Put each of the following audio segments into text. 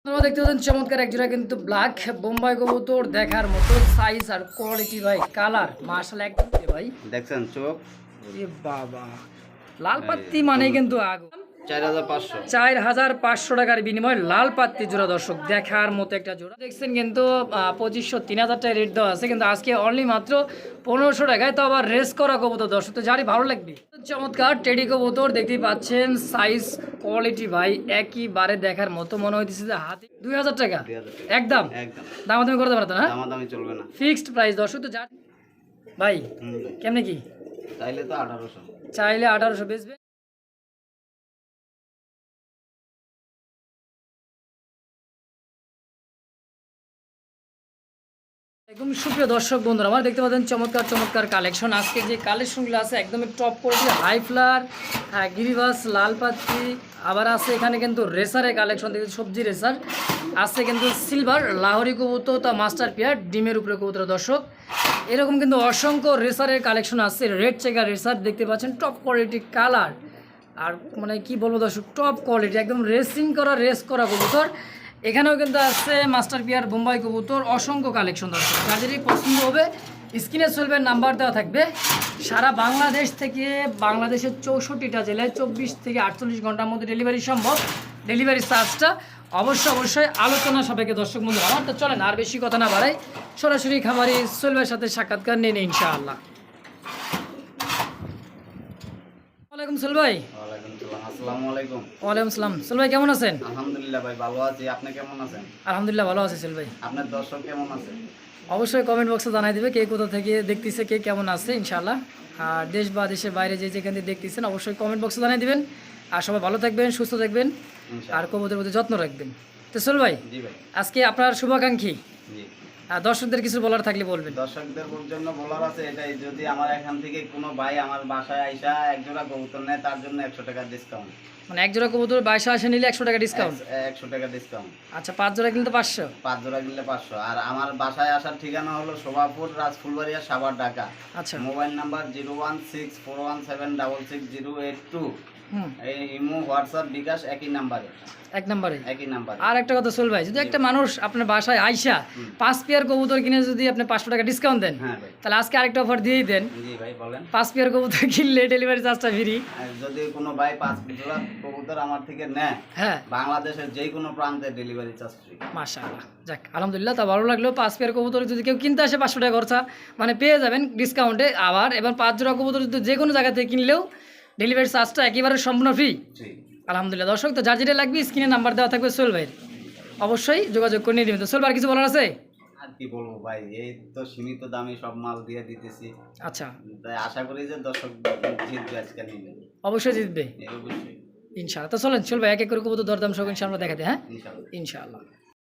আপনারা দেখতে পাচ্ছেন চমৎকার একজোড়া কিন্তু ব্ল্যাক বোম্বাই কবুতর দেখার মতো সাইজ আর কোয়ালিটি ভাই কালার মার্শাল একদম ভাই। দেখছেন চোখ? বাবা লাল পাত্তি মানে কিন্তু আগুন। চার হাজার পাঁচশো। টাকার বিনিময়ে লাল পাত্তি জোড়া দর্শক দেখার মতো একটা জোড়া। দেখছেন কিন্তু পঁচিশশো তিন হাজার টাকা রেট দেওয়া আছে কিন্তু আজকে অনলি মাত্র পনেরোশো টাকায় তো আবার রেস করা কবুতর দর্শক তো যারই ভালো লাগবে। চমৎকার টেডি কবুতর দেখতেই পাচ্ছেন সাইজ কোয়ালিটি ভাই একইবারে দেখার মতো মনে হইতেছে যে হাতে দুই হাজার টাকা। একদম? দামাদামি করতে পারতো না? দামাদামি চলবে না। ফিক্সড প্রাইস দর্শক তো যা ভাই। কেমনে কি? চাইলে তো আঠারোশো। চাইলে আঠারোশো বেচবে। একদম সুপ্রিয় দর্শক বন্ধুরা, আমার দেখতে পাচ্ছেন চমৎকার চমৎকার কালেকশন আজকে যে কালেকশনগুলো আছে, একদমই টপ করেছে হাই ফ্লার গিরিবাস, লাল আবার আছে এখানে কিন্তু রেসারের কালেকশন দেখতে সবজি রেসার আছে কিন্তু সিলভার লাহোরি কবুতর, তা মাস্টার পিয়ার, ডিমের উপরে কবুতর দর্শক। এরকম কিন্তু অসংখ্য রেসারের কালেকশন আছে রেড চেকার রেসার দেখতে পাচ্ছেন টপ কোয়ালিটি কালার আর মানে কি বলব দর্শক টপ কোয়ালিটি একদম রেসিং করা রেস করা কবুতর। এখানেও কিন্তু আছে মাস্টার পিয়ার বোম্বাই কবুতর, অসংখ্য কালেকশন দর্শক যাদেরই পছন্দ হবে, স্ক্রিনে চলবে নাম্বার দেওয়া থাকবে। সারা বাংলাদেশ থেকে, বাংলাদেশের চৌষট্টিটা জেলায় চব্বিশ থেকে আটচল্লিশ ঘণ্টার মধ্যে ডেলিভারি সম্ভব। ডেলিভারি চার্জটা অবশ্যই অবশ্যই আলোচনা সাপেক্ষে দর্শক বন্ধু আমার। তো চলেন আর বেশি কথা না বাড়াই। সরাসরি খামারি সোলবের সাথে সাক্ষাৎকার নিয়ে নিই ইনশাআল্লাহ। ওয়ালাইকুম সোল ভাই। আসসালামু। আলাইকুম। ওয়ালাইকুম সালাম। সোল ভাই কেমন আছেন? আলহামদুলিল্লাহ ভাই ভালো আছি। আপনি কেমন আছেন? আলহামদুলিল্লাহ ভালো আছি সোল ভাই। আপনার দর্শক কেমন আছে? অবশ্যই কমেন্ট বক্সে জানাই দিবে কে কোথা থেকে দেখতেছে কে কেমন আছে ইনশাআল্লাহ। আর দেশ বা দেশের বাইরে যে যেখান থেকে দেখতেছেন অবশ্যই কমেন্ট বক্সে জানাই দিবেন। আর সবাই ভালো থাকবেন সুস্থ থাকবেন। আর কবুতরের প্রতি যত্ন রাখবেন। তো সোল ভাই আজকে আপনার শুভাকাঙ্ক্ষী। দর্শকদের কিছু বলার থাকলে বলবেন। দর্শকদের জন্য বলার আছে এটাই যদি আমার এখান থেকে কোনো ভাই আমার বাসায় আইসা এক জোড়া কবুতর নেয় তার জন্য একশো টাকা ডিসকাউন্ট মানে এক জোড়া কবুতর বাইশে আসে নিলে একশো টাকা ডিসকাউন্ট একশো টাকা ডিসকাউন্ট আচ্ছা পাঁচ জোড়া কিন্তু পাঁচশো? পাঁচ জোড়া কিনলে পাঁচশো। আর আমার বাসায় আসার ঠিকানা হলো শোভাপুর রাজফুলবাড়িয়া সাভার ঢাকা। আচ্ছা। Mobile number zero one six four one seven double six zero eight two. Imo WhatsApp bKash একই নাম্বারে। এক নম্বরে। একই নাম্বারে। আর একটা কথা ভাই যদি একটা মানুষ আপনার বাসায় আইসা পাঁচ পেয়ার কবুতর কিনে যদি আপনি পাঁচশো টাকা ডিসকাউন্ট দেন হ্যাঁ তাহলে আজকে আরেকটা অফার দিয়েই দেন। জি ভাই বলেন। পাঁচ পেয়ার কবুতর কিনলে ডেলিভারি চার্জটা ফ্রি যদি কোনো ভাই পাঁচ জোড়া কবুতর আমার থেকে নেয় হ্যাঁ। বাংলাদেশের যে কোনো প্রান্তে ডেলিভারি চার্জ ফ্রি মাশাআল্লাহ। যাক আলহামদুলিল্লাহ তা ভালো লাগল। পাঁচ পেয়ার কবুতর যদি কেউ কিনতে আসে পাঁচশো টাকা খরচা মানে পেয়ে যাবেন ডিসকাউন্টে আবার এবার পাঁচ জোড়া কবুতর যদি যে কোনো জায়গা থেকে কিনলেও ডেলিভারি চার্জটা একেবারে সম্পূর্ণ ফ্রি আলহামদুলিল্লাহ। দর্শক তো যা যেটা লাগবে স্ক্রিনে নাম্বার দেওয়া থাকবে সোল ভাইয়ের। অবশ্যই যোগাযোগ করে নিয়ে দেবেন তো সোল ভাই কিছু বলার আছে? আর কি বলব ভাই এই তো সীমিত দামে সব মাল দিয়ে দিতেছি। আচ্ছা। তাই আশা করি যে দর্শক জিতবে আজকে নিলে অবশ্যই জিতবে। এই অবশ্যই। ইনশাআল্লাহ। তো চলেন চল ভাই এক এক করে কবুতর দরদাম সব ইনশাআল্লাহ দেখাতে হ্যাঁ? ইনশাআল্লাহ। ইনশাআল্লাহ।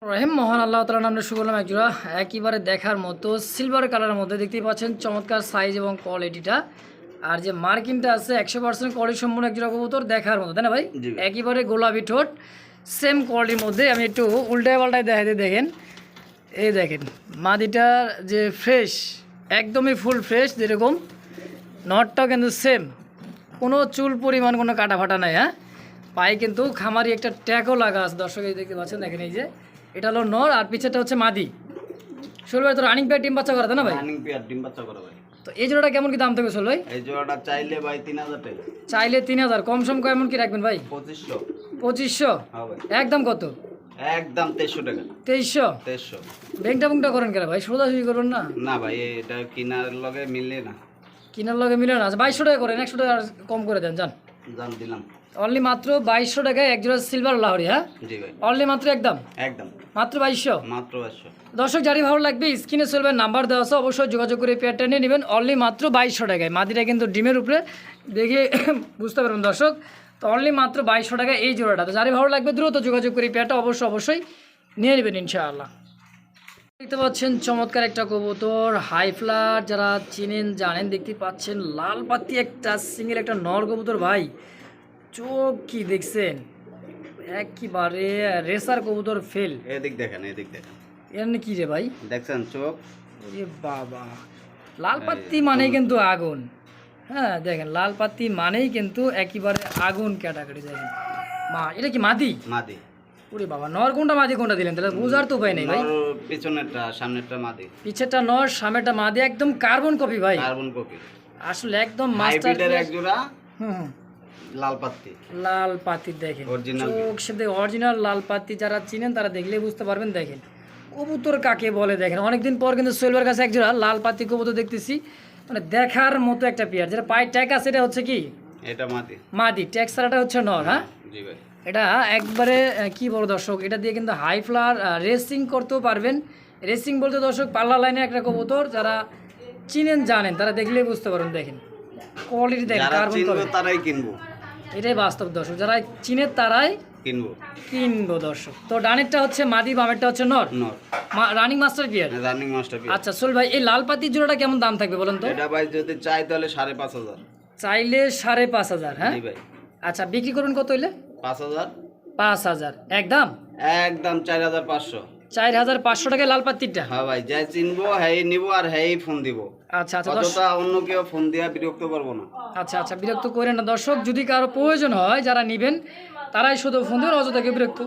রহিম মহান আল্লাহ তালা নামে শুরু একজোড়া। একেবারে দেখার মতো সিলভার কালারের মধ্যে দেখতেই পাচ্ছেন চমৎকার সাইজ এবং কোয়ালিটিটা আর যে মার্কিনটা আছে একশো পার্সেন্ট কোয়ালিটি সম্পূর্ণ একজোড়া কবুতর দেখার মতো তাই না ভাই। একেবারে গোলাপি ঠোঁট সেম কোয়ালিটির মধ্যে আমি একটু উল্টায় পাল্টায় দেখাতে দেখেন। এই দেখেন মাদিটার যে ফ্রেশ একদমই ফুল ফ্রেশ যেরকম নটটাও কিন্তু সেম কোনো চুল পরিমাণ কোনো কাটা ফাটা নাই হ্যাঁ? পায়ে কিন্তু খামারি একটা ট্যাগও লাগা আছে দর্শক এই দেখতে পাচ্ছেন দেখেন এই যে। এটা হলো নর আর পিছেরটা হচ্ছে মাদি। ষোলো ভাই তো রানিং প্যাড ডিম বাচ্চা করা তাই না ভাই? রানিং পেয়ার ডিম বাচ্চা করা ভাই তো এই জোড়াটা কেমন কি দাম থাকবে ষোলো ভাই? এই জোড়াটা চাইলে ভাই তিন হাজার টাকা। চাইলে তিন হাজার কম সম কেমন কি রাখবেন ভাই? পঁচিশশো। পঁচিশশো? হ্যাঁ একদম কত? একদম তেইশশো টাকা। তেইশশো? তেইশশো। ব্যাংকটা বুংটা করেন কেন ভাই? সোজাসুজি করুন না। না ভাই এটা কিনার লগে মিললে না। কিনার লগে মিলে না। বাইশশো টাকা করেন একশো টাকা কম করে দেন যান। জান দিলাম। অনলি মাত্র বাইশশো টাকায় এক জোড়া সিলভার লাহরি হ্যাঁ? জি ভাই। অনলি মাত্র একদম? একদম। মাত্র বাইশশো? মাত্র একশো দর্শক যারই ভালো লাগবে স্ক্রিনে চলবে নাম্বার দেওয়া আছে অবশ্যই যোগাযোগ করে পেয়ারটা নিয়ে নেবেন। অনলি মাত্র বাইশশো টাকায়। মাদিটা কিন্তু ডিমের উপরে দেখে বুঝতে পারবেন দর্শক। তো অনলি মাত্র বাইশশো টাকায় এই জোড়াটা। তো যারই ভালো লাগবে দ্রুত যোগাযোগ করে পেয়ারটা অবশ্যই অবশ্যই নিয়ে নেবেন ইনশাআল্লাহ। দেখতে পাচ্ছেন চমৎকার একটা কবুতর হাই ফ্লার যারা চিনেন জানেন দেখতে পাচ্ছেন লাল পাতি একটা সিঙ্গেল একটা নর কবুতর ভাই। চোখ কি দেখছেন? একেবারে রেসার কবুতর ফেল এদিক দেখেন এদিক দেখেন। এর কি রে ভাই? দেখছেন চোখ? এ বাবা। লাল পাত্তি মানেই কিন্তু আগুন। হ্যাঁ দেখেন লাল পাত্তি মানেই কিন্তু একেবারে আগুন ক্যাটাগরি দেখেন। মা এটা কি মাদি? মাদি। ওরে বাবা নর কোনটা মাদি কোনটা দিলেন? তাহলে বুঝার তো উপায় নেই ভাই। পিছনেরটা সামনেরটা মাদি। পিছেরটা নর সামনেটা মাদি একদম কার্বন কপি ভাই। Carbon copy. আসলে একদম মাস্টার এক জোড়া হুম। লাল পাত্তি। লাল পাতি দেখেন। চোখ সাথে অরিজিনাল লাল পাতি যারা চিনেন তারা দেখলেই বুঝতে পারবেন দেখেন। কবুতর কাকে বলে দেখেন? অনেকদিন পর কিন্তু সোহেলবার কাছে একজোড়া লাল পাতি কবুতর দেখতেছি। মানে দেখার মতো একটা পেয়ার যেটা পায়ের ট্যাগ আছে এটা হচ্ছে কি? এটা মাদি। মাদি। ট্যাগ ছাড়াটা হচ্ছে নর হ্যাঁ? জি ভাই। এটা একবারে কি বড় দর্শক এটা দিয়ে কিন্তু হাই ফ্লার রেসিং করতেও পারবেন। রেসিং বলতে দর্শক পাল্লা লাইনে একটা কবুতর যারা চিনেন জানেন তারা দেখলেই বুঝতে পারবেন দেখেন। কোয়ালিটি দেখেন তারাই কিনবো। এটাই বাস্তব দর্শক যারা চিনে তারাই কিনবো। কিনবো দর্শক। তো ডানেরটা হচ্ছে মাদি বামেরটা হচ্ছে নর? নর। Running master pair running master আচ্ছা সোল ভাই এই লাল পাতির জোড়াটা কেমন দাম থাকবে বলেন তো? এটা ভাই যদি চাই তাহলে সাড়ে পাঁচ হাজার। চাইলে সাড়ে পাঁচ হাজার হ্যাঁ? আচ্ছা বিক্রি করবেন কত হইলে? পাঁচ হাজার? পাঁচ হাজার। একদম? একদম চার হাজার পাঁচশো। চার হাজার পাঁচশো লাল পাতিরটা হ্যাঁ ভাই যাই চিনবো হ্যাঁ নিব আর হ্যাঁ ফোন দিব। আচ্ছা আচ্ছা দর্শক অন্য কেউ ফোন দিয়া বিরক্ত করব না। আচ্ছা আচ্ছা বিরক্ত করেন না। দর্শক যদি কারও প্রয়োজন হয় যারা নেবেন তারাই শুধু ফোন দেবেন অযথাকে বিরক্ত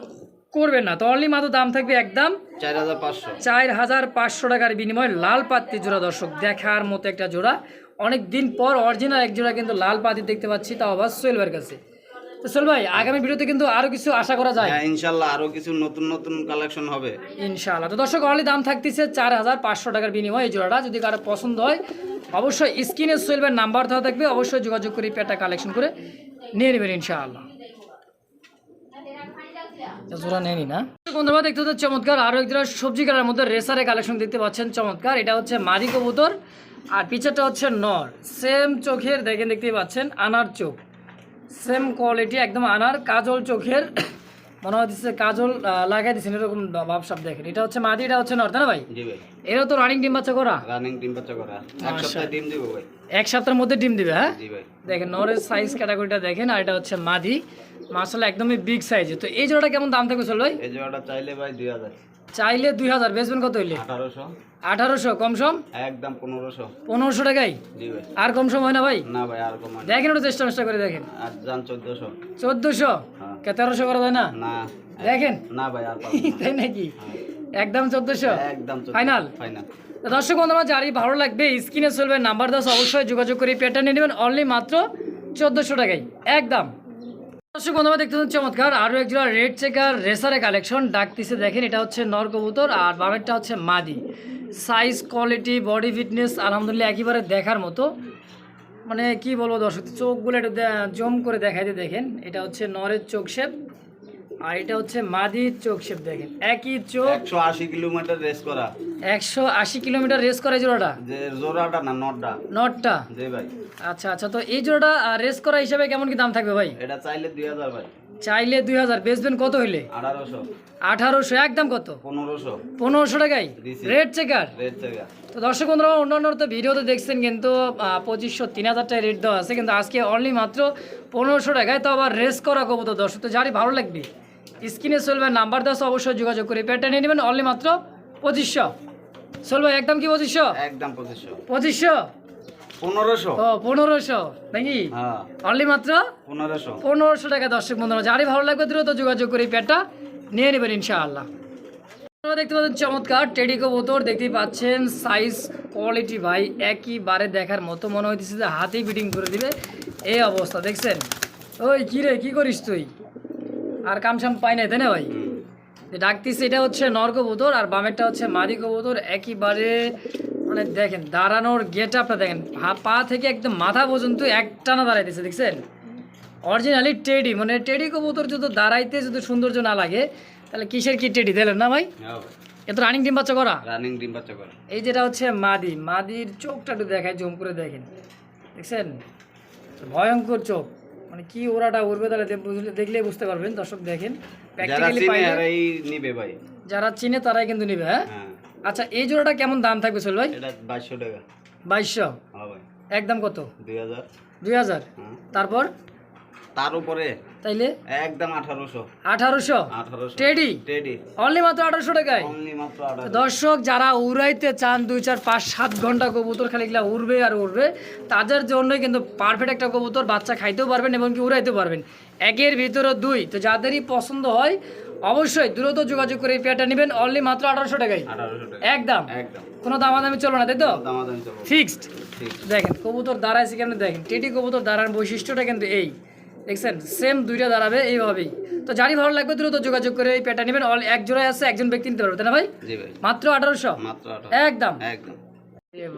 করবেন না। তো অনলি মাত্র দাম থাকবে একদম চার হাজার পাঁচশো। চার হাজার পাঁচশো টাকার বিনিময়ে লাল পাত্তি জোড়া দর্শক দেখার মতো একটা জোড়া। অনেক দিন পর অরিজিনাল এক জোড়া কিন্তু লাল পাতি দেখতে পাচ্ছি তাও আবার সোহেলবার কাছে। তো ভাই আগামী ভিডিওতে কিন্তু আরও কিছু আশা করা যায়। হ্যাঁ ইনশাল্লাহ আরও কিছু নতুন নতুন কালেকশন হবে। ইনশাআল্লাহ। তো দর্শক অনলি দাম থাকতেছে চার হাজার পাঁচশো টাকার বিনিময়ে এই জোড়াটা। যদি কারও পছন্দ হয় অবশ্যই স্ক্রিনে নাম্বার দেওয়া থাকবে অবশ্যই যোগাযোগ করে পেটা কালেকশন করে নিয়ে নেবেন ইনশাআল্লাহ। জোড়া নেয়নি না বন্ধুরা দেখতে হচ্ছে চমৎকার। আরও এক জোড়া সবজি কালার মধ্যে রেসারে কালেকশন দেখতে পাচ্ছেন চমৎকার। এটা হচ্ছে মাদি কবুতর আর পিছাটা হচ্ছে নর। সেম চোখের দেখেন দেখতেই পাচ্ছেন আনার চোখ। সেম কোয়ালিটি একদম আনার কাজল চোখের মনে হচ্ছে কাজল লাগাই দিচ্ছেন এরকম ভাবসাব দেখেন। এটা হচ্ছে মাদি এটা হচ্ছে নর তাই না ভাই? জি ভাই। এরও তো রানিং ডিম বাচ্চা করা? রানিং ডিম বাচ্চা করা। এক সপ্তাহে ডিম দিব ভাই। এক সপ্তাহের মধ্যে ডিম দিবে হ্যাঁ? জি ভাই। দেখেন নরের সাইজ ক্যাটাগরিটা দেখেন আর এটা হচ্ছে মাদি। মাসাল্লাহ একদমই বিগ সাইজে তো এই জোড়াটা কেমন দাম থাকবে চল ভাই? এই জোড়াটা চাইলে ভাই দুই হাজার। চাইলে দুই হাজার বেচবেন কত হইলে? আঠারোশো। আঠারোশো কম সম? একদম পনেরোশো। পনেরোশো টাকাই? আর কম সম হয় না ভাই? না ভাই আর কমান দেখেন ওটা চেষ্টা চেষ্টা করে দেখেন। আর যান চোদ্দশো। চোদ্দোশো? হ্যাঁ। কে তেরোশো করা যায় না? না। দেখেন। না ভাই আর তাই নাকি? একদম চোদ্দোশো? একদম ফাইনাল? ফাইনাল। দর্শক বন্ধুরা যারই ভালো লাগবে স্ক্রিনে চলবে নাম্বার দাস অবশ্যই যোগাযোগ করে পেটা নিয়ে নেবেন অনলি মাত্র চোদ্দোশো টাকাই। একদম। দর্শক বন্ধুরা, দেখতে চমৎকার। আরও একজোড়া রেড চেকার রেসারে কালেকশন ডাকতিছে। দেখেন, এটা হচ্ছে নরকবুতর আর বামেরটা হচ্ছে মাদি। সাইজ কোয়ালিটি বডি ফিটনেস আলহামদুলিল্লাহ একেবারে দেখার মতো। মানে কি বলব দর্শক, চোখগুলো একটু জম করে দেখাইতে দেখেন। এটা হচ্ছে নরের চোখ শেপ আর এটা হচ্ছে মাদির চোখ শেপ দেখেন। একই চোখ একশো আশি কিলোমিটার রেস করা। একশো আশি কিলোমিটার রেস করে জোড়াটা? যে জোড়াটা না নটটা। নটটা? জি ভাই। আচ্ছা আচ্ছা তো এই জোড়াটা রেস করা হিসাবে কেমন কি দাম থাকবে ভাই? এটা চাইলে দুই হাজার ভাই। চাইলে দুই হাজার বেচবেন কত হইলে? আঠারোশো। আঠারোশো একদম কত? পনেরোশো। পনেরোশো টাকায়? রেড চেকার রেড জায়গা তো দর্শক বন্ধুরা অন্যান্য তো ভিডিওতে দেখছেন কিন্তু পঁচিশশো তিন হাজার টাকায় রেট দেওয়া আছে কিন্তু আজকে অনলি মাত্র পনেরোশো টাকায় তো আবার রেস করা কবুতর দর্শক তো যারই ভালো লাগবে। স্ক্রিনে চলবে নাম্বার দশ অবশ্যই যোগাযোগ করে পেটটা নিয়ে নেবেন। অনলি মাত্র পঁচিশশো। চলবে একদম কি পঁচিশশো? একদম পঁচিশশো। পঁচিশশো? পনেরোশো। ও পনেরোশো নাকি? হ্যাঁ। অনলি মাত্র পনেরোশো। পনেরোশো টাকা দর্শক বন্ধুরা। যারই ভালো লাগবে দ্রুত যোগাযোগ করে প্যাডটা নিয়ে নেবেন ইনশাআল্লাহ। আপনারা দেখতে পাচ্ছেন চমৎকার টেডি কবুতর দেখতেই পাচ্ছেন সাইজ কোয়ালিটি ভাই একইবারে দেখার মতো মনে হইতেছে যে হাতেই ফিটিং করে দিবে। এই অবস্থা দেখছেন? ওই কি রে কি করিস তুই? আর কামসাম পাই নাই তাই না ভাই? ডাকতিছে এটা হচ্ছে নর কবুতর আর বামেরটা হচ্ছে মাদি কবুতর একইবারে মানে দেখেন দাঁড়ানোর গেট আপটা দেখেন পা- থেকে একদম মাথা পর্যন্ত একটানা দাঁড়াইতেছে দেখছেন? অরিজিনালি টেডি মানে টেডি কবুতর যদি দাঁড়াইতে যদি সৌন্দর্য না লাগে তাহলে কিসের কি টেডি দিলেন না ভাই? ভাই। এত রানিং ডিম বাচ্চা করা? রানিং ডিম বাচ্চা করা। এই যেটা হচ্ছে মাদি মাদির চোখটা একটু দেখায় জুম করে দেখেন। দেখছেন? ভয়ঙ্কর চোখ। মানে কি ওরাটা উড়বে তাহলে দেখলেই বুঝতে পারবেন দর্শক দেখেন। যারা প্র্যাকটিক্যালি চিনে পাইলে নিবে ভাই। যারা চিনে তারাই কিন্তু নিবে হ্যাঁ? হ্যাঁ। আচ্ছা এই জোড়াটা কেমন দাম থাকবে সোহেল ভাই? এটা বাইশশো টাকা। বাইশশো। হ্যাঁ ভাই। একদম কত? দুই হাজার। দুই হাজার। হ্যাঁ। তারপর? তার উপরে তাইলে? একদম আঠারোশো। আঠারোশো? টেডি? টেডি। অনলি মাত্র আঠারোশো টাকায়? দর্শক যারা উড়াইতে চান দুই চার পাঁচ সাত ঘণ্টা কবুতর খালি এগুলা উড়বে আর উড়বে তাদের জন্যই কিন্তু পারফেক্ট একটা কবুতর বাচ্চা খাইতেও পারবেন এবং কি উড়াইতেও পারবেন। একের ভিতরে দুই। তো যাদেরই পছন্দ হয় অবশ্যই দ্রুত যোগাযোগ করে এই পেয়ারটা নেবেন। অনলি মাত্র আঠারোশো টাকায়। একদম। একদম। কোনো দামাদামি চলবে না তাই তো? ফিক্সড দেখেন কবুতর দাঁড়াইছে কেমন? দেখেন টেটি কবুতর দাঁড়ার বৈশিষ্ট্যটা কিন্তু এই। দেখছেন? সেম দুইটা দাঁড়াবে এইভাবেই। তো যারই ভালো লাগবে দ্রুত যোগাযোগ করে এই পেয়ারটা নেবেন। অল এক জোড়ায় আছে একজন ব্যক্তি নিতে পারবে তাই না ভাই? মাত্র আঠারোশো? মাত্র একদম। একদম।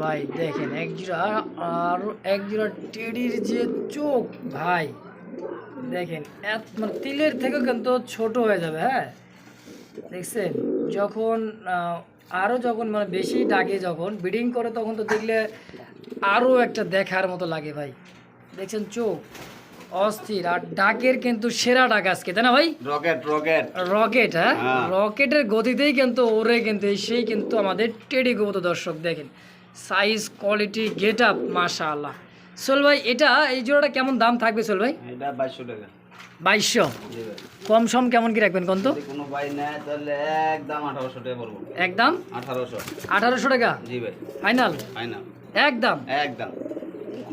ভাই দেখেন এক জোড়া আর এক জোড়া টেডির যে চোখ ভাই দেখেন এত মানে তিলের থেকেও কিন্তু ছোট হয়ে যাবে হ্যাঁ? দেখছেন যখন আরও যখন মানে বেশি ডাকে যখন ব্রিডিং করে তখন তো দেখলে আরও একটা দেখার মতো লাগে ভাই। দেখছেন চোখ অস্থির। আর ডাকের কিন্তু সেরা ডাক আজকে তাই না ভাই? Rocket rocket. রকেট হ্যাঁ? হ্যাঁ। রকেটের গতিতেই কিন্তু ওরে কিন্তু সেই কিন্তু আমাদের টেডি গৌত দর্শক দেখেন। সাইজ কোয়ালিটি গেট আপ মাশাআল্লাহ। সোল ভাই এটা এই জোড়াটা কেমন দাম থাকবে সোল ভাই? এটা বাইশশো টাকা। বাইশশো? কম সম কেমন কি রাখবেন কোন তো? কোনো ভাই তাহলে একদম আঠারোশো টাকা পড়ব। একদম? আঠারোশো। আঠারোশো টাকা? জি ভাই। ফাইনাল? ফাইনাল। একদম? একদম।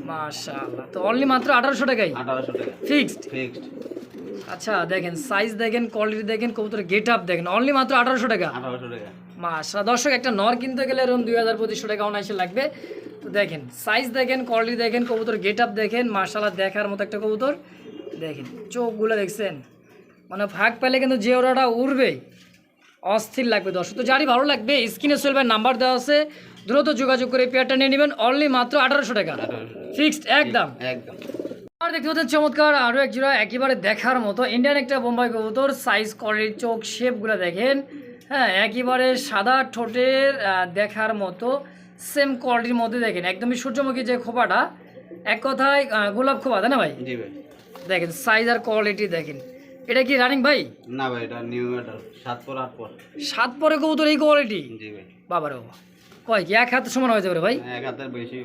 মাশাআল্লাহ। তো অনলি মাত্র আঠারোশো টাকাই? আঠারোশো টাকা। ফিক্সড ফিক্সড আচ্ছা দেখেন সাইজ দেখেন কোয়ালিটি দেখেন কবুতরের গেট আপ দেখেন অনলি মাত্র আঠারোশো টাকা? আঠারোশো টাকা। মাসা দর্শক একটা নর কিনতে গেলে এরকম দুই হাজার পঁচিশশো টাকা অনায়াসে লাগবে। তো দেখেন সাইজ দেখেন কোয়ালিটি দেখেন কবুতর গেট আপ দেখেন মার্শাল্লাহ দেখার মতো একটা কবুতর। দেখেন চোখগুলো দেখছেন মানে ফাঁক পেলে কিন্তু যে ওরাটা উড়বে অস্থির লাগবে দর্শক। তো যারই ভালো লাগবে স্ক্রিনে চলবে নাম্বার দেওয়া আছে দ্রুত যোগাযোগ করে পেয়ারটা নিয়ে নেবেন অনলি মাত্র আঠারোশো টাকা। ফিক্সড একদম। একদম। আর দেখতে পাচ্ছেন চমৎকার আরও এক জোড়া একেবারে দেখার মতো। ইন্ডিয়ান একটা বোম্বাই কবুতর সাইজ কোয়ালিটি চোখ শেপগুলো দেখেন। হ্যাঁ একেবারে সাদা ঠোঁটের দেখার মতো। সেম কোয়ালিটির মধ্যে দেখেন একদমই সূর্যমুখী যে খোপাটা। এক কথায় গোলাপ খোপা তাই না ভাই? জি ভাই। দেখেন সাইজ আর কোয়ালিটি দেখেন। এটা কি রানিং ভাই? না ভাই এটা নিউ এটা সাত পর আট পর। সাত পরে কবুতর এই কোয়ালিটি জি ভাই। বাবার বাবা। কয় কি এক হাতে সমান হয়ে যাবে ভাই? এক হাতের বেশি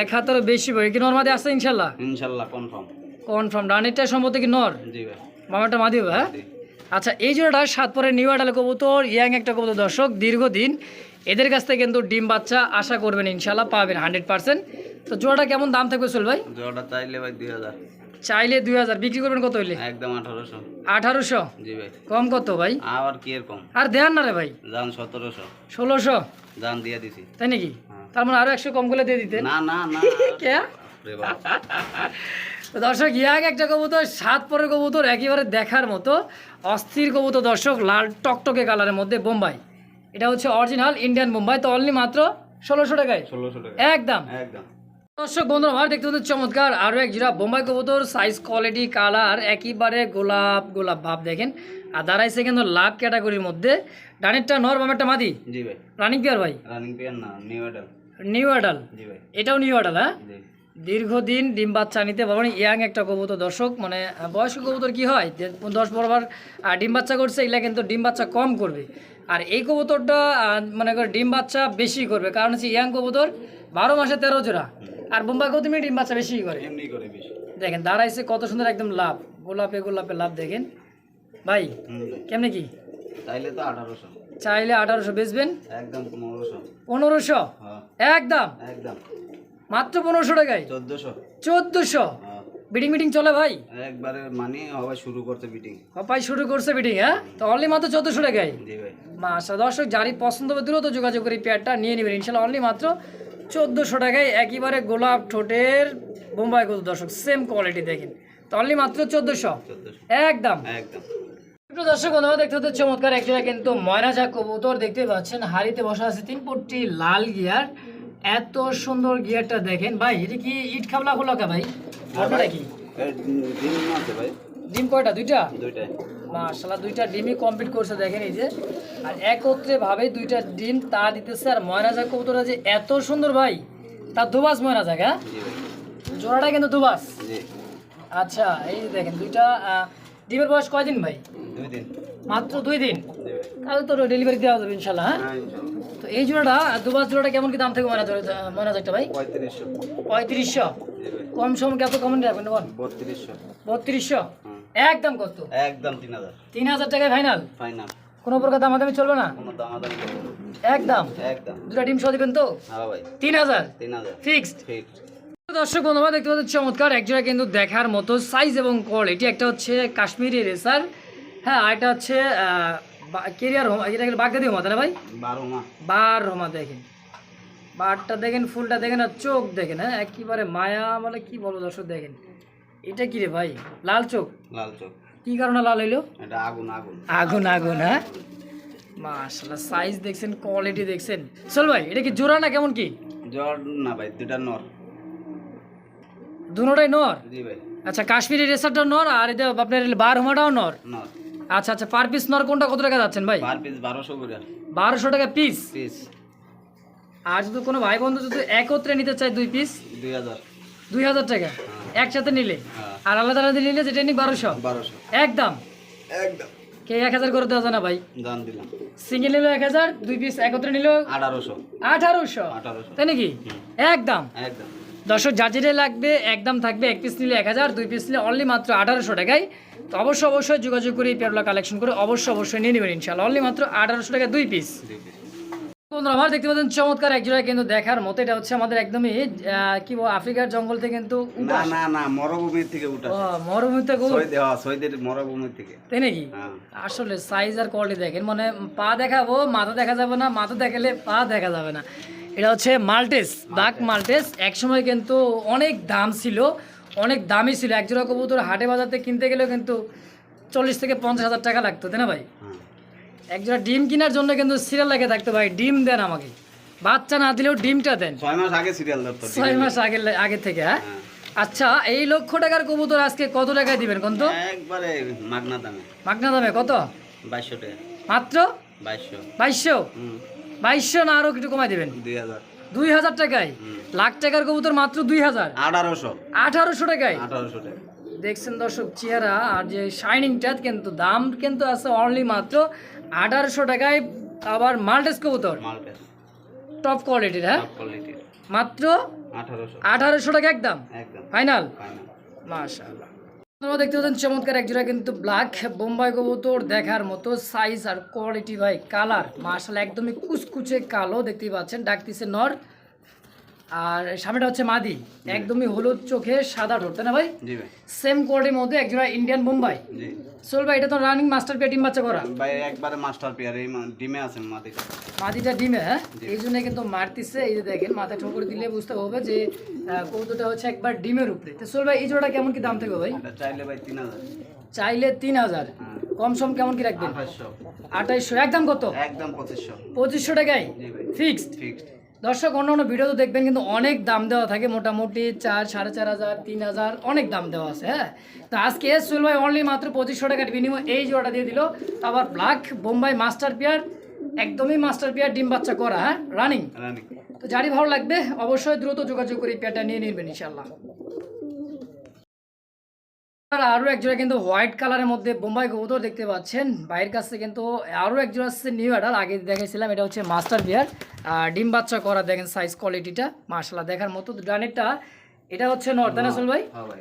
এক হাতেরও বেশি ভাই কি নর্মাদি ইনশাল্লাহ? ইনশাল্লাহ কনফার্ম সম্ভবত কি নর? জি ভাই। মামাটা মাদি হ্যাঁ? আচ্ছা এই জোড়াটা সাত পরে নিউ আডাল কবুতর ইয়াং একটা কবুতর দর্শক দীর্ঘদিন এদের কাছ থেকে কিন্তু ডিম বাচ্চা আশা করবেন ইনশাল্লাহ পাবেন হান্ড্রেড পার্সেন্ট তো জোড়াটা কেমন দাম থাকবে সোল ভাই? জোড়াটা চাইলে ভাই দুই হাজার। চাইলে দুই হাজার বিক্রি করবেন কত হইলে? একদম আঠারোশো। আঠারোশো? জি ভাই। কম কত ভাই? আবার কি এরকম আর দেন না রে ভাই। যান সতেরোশো। ষোলোশো? যান দিয়ে দিছি। তাই নাকি? হ্যাঁ। তার মানে আরও একশো কম করে দিয়ে দিতেন? না না না। কে? দর্শক ইয়াক একটা কবুতর সাত পরের কবুতর একেবারে দেখার মতো। অস্থির কবুতর দর্শক লাল টকটকে কালারের মধ্যে বোম্বাই। এটা হচ্ছে অরিজিনাল ইন্ডিয়ান বোম্বাই তো অনলি মাত্র ষোলোশো টাকায়। ষোলোশো টাকা একদম। একদম। দর্শক বন্ধুরা আমার দেখতে পাচ্ছেন চমৎকার আরও এক জিরা বোম্বাই কবুতর। সাইজ কোয়ালিটি কালার একেবারে গোলাপ গোলাপ ভাব দেখেন। আর দাঁড়াইছে কিন্তু লাভ ক্যাটাগরির মধ্যে ডানেরটা নর বামেরটা মাদি? জি ভাই। রানিং পেয়ার ভাই? রানিং পেয়ার না নিউ এডাল নিউ অ্যাডাল জি ভাই। এটাও নিউ অ্যাডাল হ্যাঁ? দীর্ঘদিন ডিম বাচ্চা নিতে পারবেন ইয়াং একটা কবুতর দর্শক। মানে বয়স্ক কবুতর কি হয়? যে দশ বারোবার ডিম বাচ্চা করছে এগুলা কিন্তু ডিম বাচ্চা কম করবে। আর এই কবুতরটা মনে ডিম বাচ্চা বেশি করবে। কারণ হচ্ছে ইয়াং কবুতর বারো মাসে তেরো জোড়া। আর বোম্বা কৌতুমি ডিম বাচ্চা বেশি করে। এমনি করে বেশি। দেখেন দাঁড়াইছে কত সুন্দর একদম লাভ। গোলাপে গোলাপে লাভ দেখেন। ভাই কেমনে কি? চাইলে তো আঠারোশো। চাইলে আঠারোশো বেচবেন? একদম পনেরোশো। পনেরোশো? হ্যাঁ। একদম? একদম। মাত্র পনেরোশো টাকায়? চোদ্দশো। চোদ্দোশো? হ্যাঁ। বিডিং মিটিং চলে ভাই? একবারে মানে হবে শুরু করতে মিটিং হপাই শুরু করছে বিডিং হ্যাঁ? তো অনলি মাত্র চোদ্দোশো টাকায়? জি ভাই। মাসা দর্শক যারই পছন্দ হবে দ্রুত যোগাযোগ করে পেয়ারটা নিয়ে নেবেন। ইনশাল্লাহ অনলি মাত্র চোদ্দোশো টাকায় একেবারে গোলাপ ঠোঁটের বোম্বাই গোল দর্শক সেম কোয়ালিটি দেখেন। তো অনলি মাত্র চোদ্দোশো? একদম। একদম। দর্শক বন্ধুরা দেখতে হচ্ছে চমৎকার একটা কিন্তু ময়না যা কবুতর দেখতে পাচ্ছেন হাড়িতে বসা আছে তিন পট্টি লাল গিয়ার এত সুন্দর গিয়ারটা দেখেন। ভাই এটা কি ইট খাবলা খোলাকা ভাই? ঘটনাটা কি এর ডিম ভাই। ডিম কয়টা? দুইটা? দুইটাই। মাশাআল্লাহ দুইটা ডিমই কমপ্লিট করছে দেখেন এই যে। আর একত্রে ভাবে দুইটা ডিম তা দিতেছে আর ময়না যা কবুতরটা যে এত সুন্দর ভাই তার দুবাস ময়না যাক হ্যাঁ জোড়াটা কিন্তু দুবাস। আচ্ছা এই যে দেখেন দুইটা ডিমের বয়স কয়দিন ভাই? দিন। মাত্র দুই দিন? তাহলে তো ডেলিভারি দেওয়া যাবে ইনশাল্লাহ হ্যাঁ? হ্যাঁ তো এই জোড়াটা দুবাস জোড়াটা কেমন কি দাম থেকে ময়না জোড়া ময়না যাকটা ভাই? পঁয়ত্রিশশো। পঁয়ত্রিশশো। কম সম কত কমেন্ট রাখবেন বল? বত্রিশশো। বত্রিশশো। একদম কত? একদম তিন হাজার। তিন হাজার টাকায় ফাইনাল ফাইনাল কোনো প্রকার দামাদামি চলবে না? কোনো দামাদামি করব না। একদম। একদম। দুটা ডিম সহ দিবেন তো? হ্যাঁ ভাই। তিন হাজার? তিন হাজার। ফিক্সড ফিক্সড দর্শক বন্ধুরা দেখতে পাচ্ছেন চমৎকার। একজোড়া কিন্তু দেখার মতো সাইজ এবং কোয়ালিটি একটা হচ্ছে কাশ্মীরি রেসার হ্যাঁ আর এটা হচ্ছে কেরিয়ার হোম এটা বাগদাদি হোমা না ভাই? বারো মা বার হোমা দেখেন। বারটা দেখেন ফুলটা দেখেন আর চোখ দেখেন হ্যাঁ একেবারে মায়া মানে কি বলব দর্শক দেখেন। এটা কি রে ভাই? লাল চোখ। লাল চোখ। কি কারণে লাল হইল? এটা আগুন আগুন। আগুন আগুন হ্যাঁ? মাশাল্লাহ সাইজ দেখছেন কোয়ালিটি দেখছেন। চল ভাই এটা কি জোড়া না কেমন কি? জ্বর না ভাই দুটা নর। দুটোটাই নর? জি ভাই। আচ্ছা কাশ্মীরি রেসারটাও নর আর এটা আপনার বার হোমাটাও নর? নর। আচ্ছা আচ্ছা পার পিস নর কোনটা কত টাকা যাচ্ছেন ভাই? পার পিস বারোশো করে। বারোশো টাকা পিস পিস আর যদি কোনো ভাই বন্ধু যদি একত্রে নিতে চায় দুই পিস দুই হাজার। দুই হাজার টাকা। একসাথে নিলে। হ্যাঁ। আর আলাদা আলাদা নিলে যেটা নিক বারোশো। বারোশো। একদম। একদম। কে এক হাজার করে দেওয়া যায় না ভাই? দাম দিলাম। সিঙ্গেল নিলেও এক হাজার দুই পিস একত্রে নিলেও আঠারোশো। আঠারোশো। তাই নাকি? একদম। একদম। দর্শক যেটাই লাগবে একদম থাকবে। এক পিস নিলে এক হাজার দুই পিস নিলে অনলি মাত্র আঠারোশো টাকায়। তো অবশ্যই অবশ্যই যোগাযোগ করে এই পেয়ারগুলো কালেকশন করে অবশ্যই অবশ্যই নিয়ে নেবেন ইনশাল্লাহ অনলি মাত্র আঠারোশো টাকা দুই পিস। বন্ধুরা আমার দেখতে পাচ্ছেন চমৎকার এক জোড়া কিন্তু দেখার মতো। এটা হচ্ছে আমাদের একদমই কি বল আফ্রিকার জঙ্গল থেকে কিন্তু না। না না মরুভূমির থেকে উঠা গরু সৈদ হ্যাঁ সৈদের মরুভূমির থেকে। তাই নাকি? হ্যাঁ। আসলে সাইজ আর কোয়ালিটি দেখেন মানে পা দেখাবো মাথা দেখা যাবে না মাথা দেখালে পা দেখা যাবে না। এটা হচ্ছে মাল্টেস ব্ল্যাক মাল্টেস। একসময় কিন্তু অনেক দাম ছিল অনেক দামি ছিল। এক জোড়া কবুতর হাটে বাজারতে কিনতে গেলেও কিন্তু চল্লিশ থেকে পঞ্চাশ হাজার টাকা লাগতো তাই না ভাই? হ্যাঁ এক জোড়া ডিম কেনার জন্য কিন্তু সিরিয়াল লাগে থাকতো ভাই ডিম দেন আমাকে। বাচ্চা না দিলেও ডিমটা দেন। ছয় মাস আগে সিরিয়াল ধরতো ছয় মাস আগে আগে থেকে হ্যাঁ? হ্যাঁ। আচ্ছা এই লক্ষ টাকার কবুতর আজকে কত টাকায় দিবেন কোন তো? একবারে মাগনা দামে। মাগনা দামে কত? বাইশশো টাকা। মাত্র? বাইশশো। বাইশশো? বাইশশো না আরও একটু কমাই দেবেন? দুই হাজার। দুই হাজার টাকায়? লাখ টাকার কবুতর মাত্র দুই হাজার। আঠারোশো। আঠারোশো টাকায়? আঠারোশো টাকা। দেখছেন দর্শক চেহারা আর যে শাইনিংটা কিন্তু দাম কিন্তু আছে অনলি মাত্র আঠারোশো টাকায় আবার মাল্টেস কবুতর। মালপেস টপ কোয়ালিটির হ্যাঁ? মাত্র আঠারোশো। টাকা একদম? ফাইনাল ফাইনাল মাশাআল্লাহ। আপনারা দেখতে পাচ্ছেন চমৎকার এক জোড়া কিন্তু ব্ল্যাক বোম্বাই কবুতর দেখার মতো সাইজ আর কোয়ালিটি ভাই কালার মার্শাল একদমই কুচকুচে কালো দেখতেই পাচ্ছেন। ডাকতিছে নর। আর সামনেটা হচ্ছে মাদি। একদমই হলুদ চোখে সাদা ঠোঁট তাই না ভাই? সেম কোয়ালিটির মধ্যে এক জোড়া ইন্ডিয়ান বোম্বাই জি। সোল ভাই এটা তো রানিং মাস্টার পেয়ে ডিম বাচ্চা করা। ভাই একবারে মাস্টার পেয়ার এই ডিমে আছে মাটিটা মাদিটা ডিমে হ্যাঁ? এই জন্য কিন্তু মারতিছে এই যে দেখেন মাথায় ঠোকর দিলে বুঝতে হবে যে কবুতরটা হচ্ছে একবার ডিমের উপরে। তো সোল ভাই এই জোড়াটা কেমন কি দাম থাকবে ভাই? এটা চাইলে ভাই তিন হাজার। চাইলে তিন হাজার। হ্যাঁ। কম সম কেমন কি রাখবেন? আঠাইশশো। একদম কত? একদম পঁচিশশো। পঁচিশশো টাকায়? জি ভাই। ফিক্সড ফিক্সড দর্শক অন্য অন্য ভিডিও তো দেখবেন কিন্তু অনেক দাম দেওয়া থাকে। মোটামুটি চার সাড়ে চার হাজার তিন হাজার অনেক দাম দেওয়া আছে হ্যাঁ? তো আজকে সুল ভাই অনলি মাত্র পঁচিশশো টাকার বিনিময় এই জোড়াটা দিয়ে দিল। আবার ব্ল্যাক বোম্বাই মাস্টার পিয়ার একদমই মাস্টার পিয়ার ডিম বাচ্চা করা হ্যাঁ? রানিং রানি তো যারই ভালো লাগবে অবশ্যই দ্রুত যোগাযোগ করে পেয়ারটা নিয়ে নেবেন ইনশাল্লাহ আর আরও একজোড়া কিন্তু হোয়াইট কালারের মধ্যে বোম্বাই কবুতর দেখতে পাচ্ছেন। বাইরের কাছে কিন্তু আরও একজোড়া হচ্ছে আসছে নিউ অ্যাডাল আগে দেখেছিলাম এটা হচ্ছে মাস্টার বিয়ার। আর ডিম বাচ্চা করা দেখেন সাইজ কোয়ালিটিটা মার্শাল্লাহ দেখার মতো। ডানেরটা এটা হচ্ছে নর্দান তাই না সোল ভাই? হ্যাঁ ভাই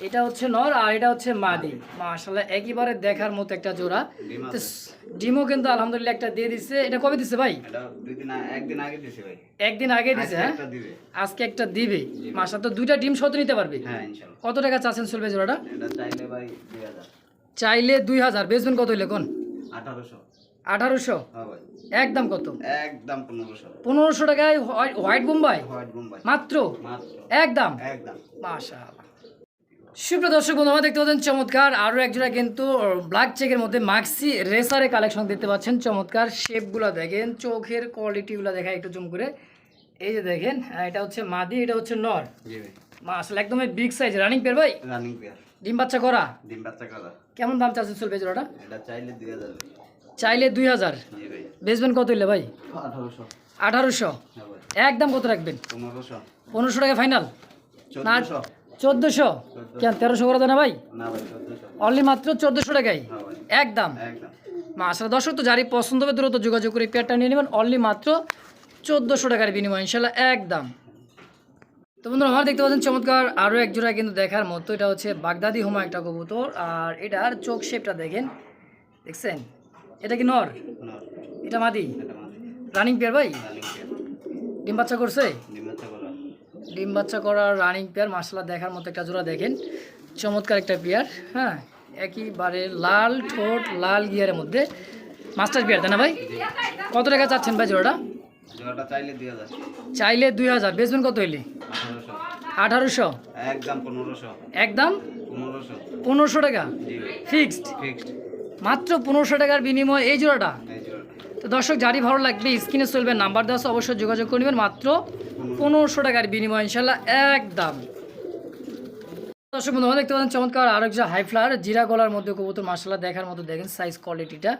এটা হচ্ছে নর আর এটা হচ্ছে মাদি। মার্শাল্লাহ একইবারে দেখার মতো একটা জোড়া। ডিম ডিমও কিন্তু আলহামদুলিল্লাহ একটা দিয়ে দিচ্ছে এটা কবে দিছি ভাই? একদিন আগে দিছে আজকে হ্যাঁ? একটা দিবে। আজকে একটা দিবে। মাসা তো দুইটা ডিম শত নিতে পারবে? হ্যাঁ কত টাকা চাচ্ছেন চলবে জোড়াটা? চাইলে দুই হাজার। বেচবেন কত হইলে কোন আঠারোশো। আঠারোশো? হ্যাঁ একদম কত? একদম পনেরোশো। পনেরোশো টাকায় হোয়াইট- হোয়াইট বোম্বাই। মাত্র? একদম? একদম। মাশা সুপ্রিয় দর্শক বন্ধু দেখতে পাচ্ছেন চমৎকার আরও একজোড়া কিন্তু ব্ল্যাক চেকের মধ্যে মাক্সি রেসারে কালেকশন দেখতে পাচ্ছেন। চমৎকার শেপগুলো দেখেন চোখের কোয়ালিটিগুলো দেখা একটু জুম করে। এই যে দেখেন এটা হচ্ছে মাদি এটা হচ্ছে নর। মা আসলে একদমই বিগ সাইজ রানিং পের ভাই? রানিং পেয়ার ডিম বাচ্চা করা? ডিম বাচ্চা করা। কেমন দাম চাচ্ছেন চলবে জোড়াটা? এটা চাইলে দুই হাজার। চাইলে দুই হাজার। বেচবেন কত হইলে ভাই? আঠারোশো। আঠারোশো। হ্যাঁ একদম কত রাখবেন? পনেরোশো। পনেরোশো টাকা ফাইনাল না চোদ্দশো? কেন তেরোশো করে দেয় না ভাই? অনলি মাত্র চোদ্দোশো টাকাই? হ্যাঁ একদম। একদম। মা আসলে দর্শক তো যারই পছন্দ হবে দ্রুত যোগাযোগ করে পেয়ারটা নিয়ে নেবেন। অনলি মাত্র চোদ্দোশো টাকার বিনিময় ইনশাল্লাহ একদম। তো বন্ধুরা আমার দেখতে পাচ্ছেন চমৎকার আরও এক জোড়া কিন্তু দেখার মতো। এটা হচ্ছে বাগদাদি হোমা একটা কবুতর আর এটার চোখ শেপটা দেখেন। দেখছেন? এটা কি নর? এটা মাদি? রানিং পেয়ার ভাই? ডিম বাচ্চা করছে? ডিম বাচ্চা করা করার রানিং পেয়ার মাসালা দেখার মতো একটা জোড়া দেখেন। চমৎকার একটা পেয়ার হ্যাঁ? একইবারে লাল ঠোঁট লাল গিয়ারের মধ্যে। মাস্টার বিয়ার তাই না ভাই? কত টাকা চাচ্ছেন ভাই জোড়াটা? চাইলে দুই হাজার। বেচবেন কত হইলে? আঠারোশো। একদম পনেরোশো। টাকা? ফিক্সড মাত্র পনেরোশো টাকার বিনিময়ে এই জোড়াটা? তো দর্শক যারই ভালো লাগবে স্ক্রিনে চলবে নাম্বার দেওয়া আছে, অবশ্যই যোগাযোগ করবেন মাত্র পনেরোশো টাকার বিনিময় ইনশাল্লাহ একদম। দর্শক বন্ধু দেখতে পাচ্ছেন চমৎকার আরেকটা হাই ফ্লার জিরা গলার মধ্যে কবুতর মার্শাল্লাহ দেখার মতো দেখেন সাইজ কোয়ালিটিটা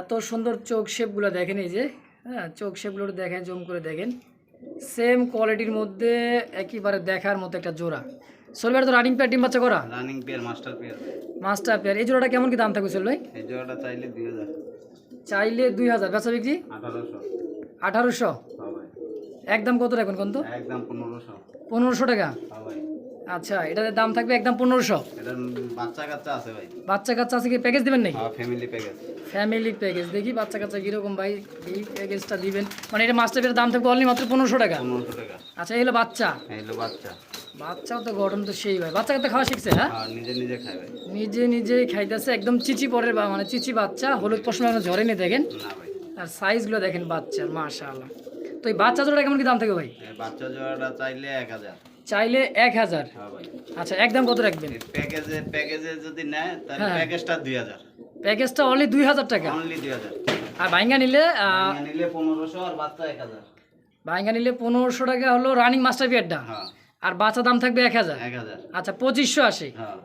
এত সুন্দর চোখ শেপগুলো দেখেন এই যে হ্যাঁ চোখ শেপগুলো দেখেন জুম করে দেখেন। সেম কোয়ালিটির মধ্যে একেবারে দেখার মতো একটা জোড়া। সোলবার তো রানিং পেয়ার ডিম বাচ্চা করা? Running pair master pair master pair এই জোড়াটা কেমন কি দাম থাকবে সোল ভাই? এই জোড়াটা চাইলে দুই হাজার। চাইলে দুই হাজার। বেচা বিক্রি? আঠারোশো। একদম কত রাখুন কোন তো? পনেরোশো। পনেরোশো টাকা? আচ্ছা এটার দাম থাকবে একদম পনেরোশো। বাচ্চা কাচ্চা আছে ভাই। বাচ্চা কাচ্চা আছে কি প্যাকেজ দেবেন নাকি? ফ্যামিলি প্যাকেজ ফ্যামিলি প্যাকেজ দেখি বাচ্চা কাচ্চা কীরকম ভাই এই প্যাকেজটা দিবেন। মানে এটা মাস্টার পেয়ার দাম থাকবে অনলি মাত্র পনেরোশো টাকা? পনেরোশো টাকা। আচ্ছা এই হলো বাচ্চা। এই হলো বাচ্চা। বাচ্চাও তো গঠন তো সেই ভাই। বাচ্চা কাচ্চা খাওয়া শিখছে হ্যাঁ? নিজে নিজে খায় ভাই নিজে নিজেই খাইতেছে একদম চিচি পরের বা মানে চিচি বাচ্চা হলুদ পশম এখনও ঝরেনি দেখেন। আর সাইজগুলো দেখেন বাচ্চার মাশাআল্লাহ। তো এই বাচ্চা জোড়া কেমন কি দাম থাকে ভাই? বাচ্চা জোড়াটা চাইলে এক হাজার। চাইলে এক হাজার। হ্যাঁ ভাই। আচ্ছা একদম কত রাখবেন? প্যাকেজে প্যাকেজে যদি নেয় তাহলে হ্যাঁ। প্যাকেজটা দুই হাজার। প্যাকেজটা অনলি দুই হাজার টাকা। অনলি দুই হাজার। আর বাইঙ্গা নিলে আহ, নিলে পনেরোশো আর বাচ্চা এক হাজার। বাইঙ্গা নিলে পনেরোশো টাকা হলো রানিং মাস্টার পিয়ারটা হ্যাঁ। আর বাচ্চা দাম থাকবে এক হাজার। এক হাজার। আচ্ছা পঁচিশশো আসে হ্যাঁ।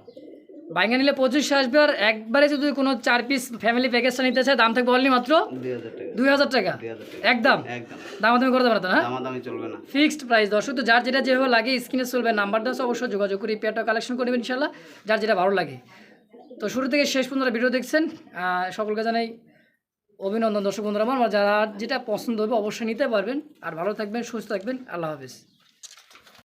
বাইঙ্গা নিলে পঁচিশশো আসবে আর একবারে যদি কোনো চার পিস ফ্যামিলি প্যাকেজটা নিতে চায় দাম থাকবে অনলি মাত্র দুই হাজার টাকা। একদম। দামাদামি করতে পারতো না? চলবে না। ফিক্সড প্রাইস দর্শক তো যার যেটা যেভাবে লাগে স্ক্রিনে চলবে নাম্বার দাও অবশ্যই যোগাযোগ করে পেয়ারটা কালেকশন করবেন ইনশাল্লাহ যার যেটা ভালো লাগে। তো শুরু থেকে শেষ পর্যন্ত ভিডিও দেখছেন সকলকে জানাই অভিনন্দন। দর্শক বন্ধুরা আমার যারা যেটা পছন্দ হবে অবশ্যই নিতে পারবেন। আর ভালো থাকবেন, সুস্থ থাকবেন। আল্লাহ হাফিজ।